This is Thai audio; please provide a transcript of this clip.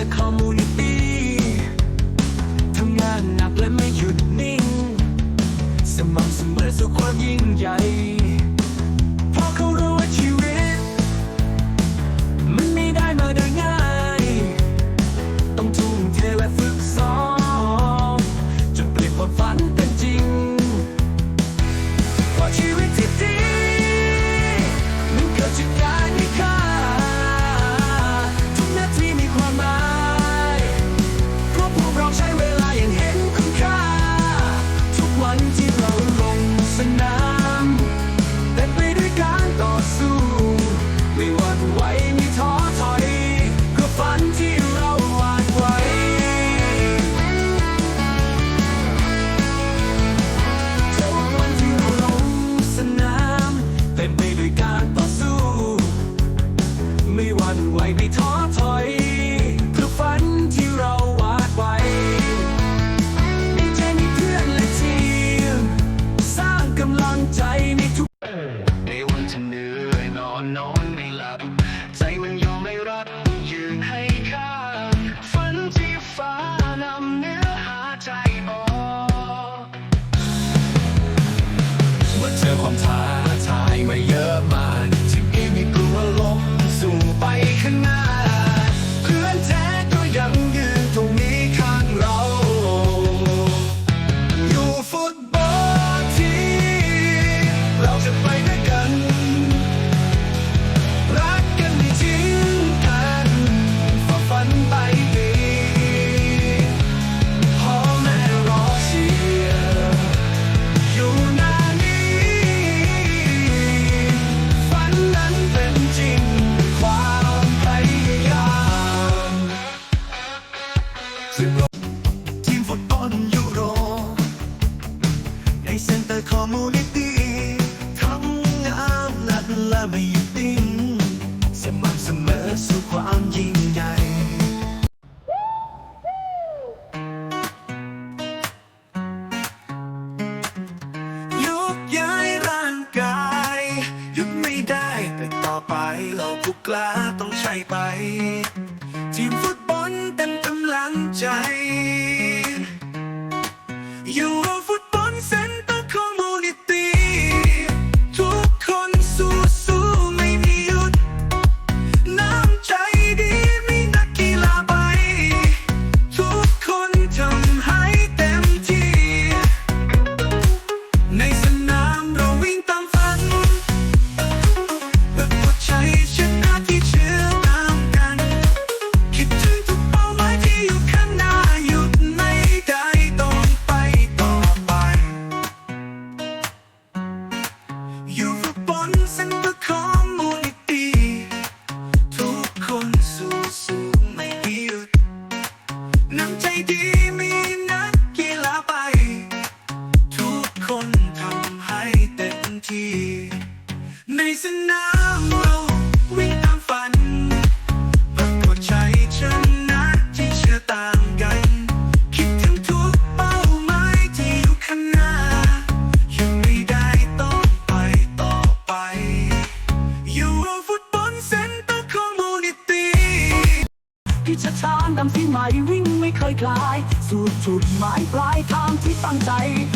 the community ทำงานหนักและไม่หยุดนิ่ง สม่ำเสมอสู่ความยิ่งใหญ่ สู้ ไม่หวั่นไหวไม่ท้อถอยเพื่ฝันที่เราวาดไว้ จะวันที่เราสนามเต็ไปด้วยการต่สู้ ไม่หวั่นไหวไม่ท้อถอย หยุดดิ้นสม่ำเสมอสู่ควมยิ่งใหญ่ไปเราผู้กล้าต้องใช้ไป ทีมฟุตบอลเต็มกำลังใจ น้ำใจดีมีนักกีฬาไป ทุกคนทำให้เต็มที่ ในสนาม พิชชางดำสีใหม่วิ่งไม่เคยคลาย สู่จุดหมายปลายทางที่ตั้งใจ